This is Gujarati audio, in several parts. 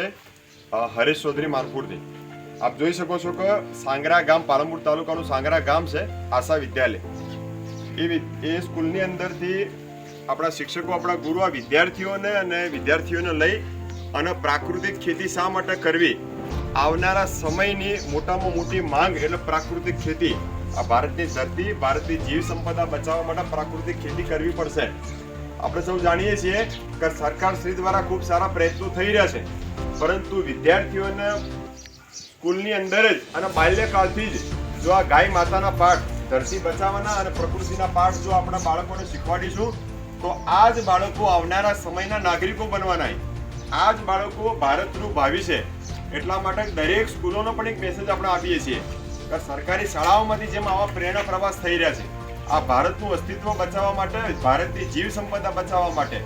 અ, હરેશ ચૌધરી માનપુરથી. આપ જોઈ શકો છો કે સાંગરા ગામ પાલનપુર તાલુકાનું સાંગરા ગામ છે આશા વિદ્યાલય. એ એ સ્કૂલની અંદરથી આપણા શિક્ષકો આપણા ગુરુ આ વિદ્યાર્થીઓને અને વિદ્યાર્થીઓને લઈ અને પ્રાકૃતિક ખેતી શા માટે કરવી? આવનારા સમયની મોટામાં મોટી માંગ એટલે પ્રાકૃતિક ખેતી. આ ભારતની ધરતી ભારતની જીવ સંપદા બચાવવા માટે પ્રાકૃતિક ખેતી કરવી પડશે. આપણે સૌ જાણીએ છીએ કે સરકાર શ્રી દ્વારા ખૂબ સારા પ્રયત્નો થઈ રહ્યા છે. પરંતુ વિદ્યાર્થીઓને સ્કૂલની અંદર જ અને બાલ્યકાળથી જ જો આ ગાય માતાના પાઠ ધરતી બચાવવાના અને પ્રકૃતિના પાઠ જો આપણા બાળકોને શીખવાડીશું, તો આ જ બાળકો આવનારા સમયના નાગરિકો બનવાના આ જ બાળકો ભારતનું ભાવિ છે. એટલા માટે દરેક સ્કૂલોનો પણ એક મેસેજ આપણે આપીએ છીએ કે સરકારી શાળાઓમાંથી જેમ આવા પ્રેરણા પ્રવાસ થઈ રહ્યા છે, આ ભારતનું અસ્તિત્વ બચાવવા માટે, ભારતની જીવ સંપદા બચાવવા માટે,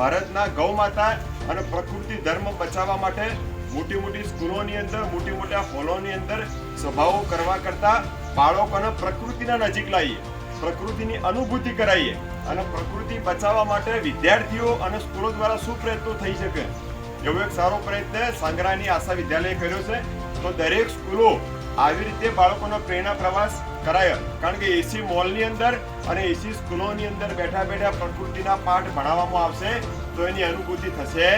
ભારતના ગૌ માતા અને પ્રકૃતિ ધર્મ બચાવવા માટે મોટી મોટી સ્કૂલોની અંદર, મોટી મોટા હોલોની અંદર સભાઓ કરવા કરતા બાળકોને પ્રકૃતિના નજીક લાવીએ, પ્રકૃતિની અનુભૂતિ કરાવીએ અને પ્રકૃતિ બચાવવા માટે વિદ્યાર્થીઓ અને સ્કૂલો દ્વારા શું પ્રયત્નો થઈ શકે? એવો એક સારો પ્રયત્ન સાંગરાની આશા વિદ્યાલયે કર્યો છે. તો દરેક સ્કૂલો આવી રીતે બાળકોનો પ્રેરણા પ્રવાસ કરાય. કારણ કે એસી મોલની અંદર અને એસી સ્કૂલોની અંદર બેઠા બેઠા પ્રકૃતિના પાઠ ભણાવવામાં આવશે. તો એની અનુભૂતિ થશે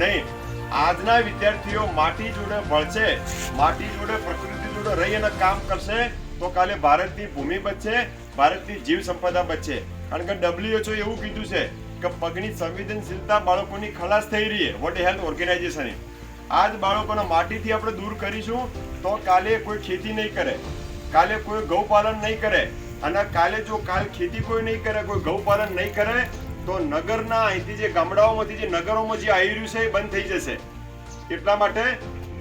નહીં. આજના વિદ્યાર્થીઓ માટી જોડે ભળશે માટી જોડે, પ્રકૃતિ જોડે રહી અને કામ કરશે, તો કાલે ભારતની ભૂમિ બચશે, ભારતની જીવ સંપદા બચશે. કારણ કે ડબ્લ્યુએચઓ એવું કીધું છે કે પગની સંવેદનશીલતા બાળકોની ખલાસ થઈ રહી છે. વર્લ્ડ હેલ્થ ઓર્ગેનાઇઝેશને આ જ બાળકોને માટીથી આપણે દૂર કરીશું, તો કાલે કોઈ ખેતી નહીં કરે, કાલે કોઈ ગૌપાલન નહીં કરે, અને કાલે જો કાલ ખેતી કોઈ નહીં કરે, કોઈ ગૌપાલન નહીં કરે તો નગરના અહીંથી જે ગામડાઓમાંથી જે નગરોમાં જે આવી રહ્યું છે એ બંધ થઈ જશે. એટલા માટે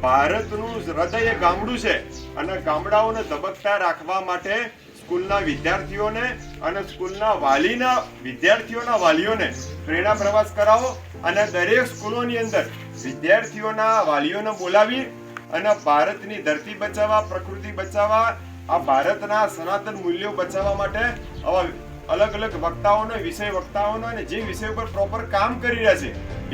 ભારતનું હૃદય એ ગામડું છે અને ગામડાઓને ધબકતા રાખવા માટે સ્કૂલના વિદ્યાર્થીઓને અને સ્કૂલના વાલીના વિદ્યાર્થીઓના વાલીઓને પ્રેરણા પ્રવાસ કરાવો અને દરેક સ્કૂલોની અંદર વિદ્યાર્થીઓના વાલીઓને બોલાવી અને ભારતની ધરતી બચાવવા, પ્રકૃતિ બચાવવા, આ ભારતના સનાતન મૂલ્યો બચાવવા માટે આવા અલગ અલગ વક્તાઓનો, વિષય વક્તાઓનો અને જે વિષય ઉપર પ્રોપર કામ કરી રહ્યા છે,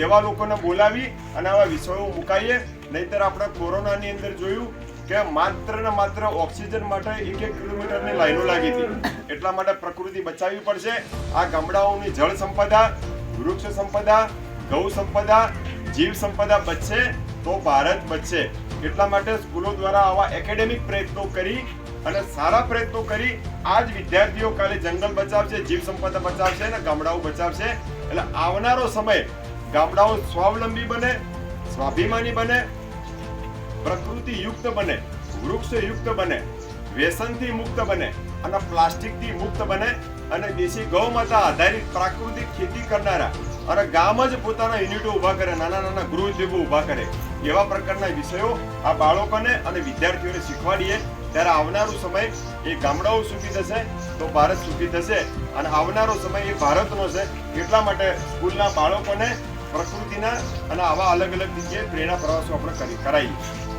એવા લોકોને બોલાવી અને આવા વિષયો મુકાઈએ. નહીતર આપણે કોરોનાની અંદર જોયું કે માત્ર ને માત્ર ઓક્સિજન માટે એક એક કિલોમીટરની લાઈનો લાગી હતી. એટલા માટે પ્રકૃતિ બચાવવી પડશે. આ ગામડાઓની જળ સંપદા, વૃક્ષ સંપદા, ગૌ સંપદા, જીવ સંપદા બચશે તો ભારત બચશે. એટલા માટે સ્કૂલો દ્વારા આવા એકેડેમિક પ્રયત્નો કરી અને સારા પ્રયત્નો કરી આ જ વિદ્યાર્થીઓ કાલે જંગલ બચાવશે, જીવ સંપદા બચાવશે અને ગામડાઓ બચાવશે. એટલે આવનારો સમય ગામડાઓ સ્વાવલંબી બને, સ્વાભિમાની બને પ્રકૃતિ યુક્ત બને વૃક્ષ યુક્ત બને, વ્યસનથી મુક્ત બને અને પ્લાસ્ટિકથી મુક્ત બને અને દેશી ગૌ માતા આધારિત પ્રાકૃતિક ખેતી કરનારા અને ગામ જ પોતાના યુનિટો ઊભા કરે, નાના નાના ગૃહ ઉદ્યોગો ઊભા કરે એવા પ્રકારના વિષયો આ બાળકોને અને વિદ્યાર્થીઓને શીખવાડીએ. ત્યારે આવનારો સમય એ ગામડાઓ સુખી થશે તો ભારત સુખી થશે અને આવનારો સમય એ ભારતનો છે. એટલા માટે સ્કૂલના બાળકોને પ્રકૃતિના અને આવા અલગ અલગ જગ્યાએ પ્રેરણા પ્રવાસો આપણે કરી કરાવીએ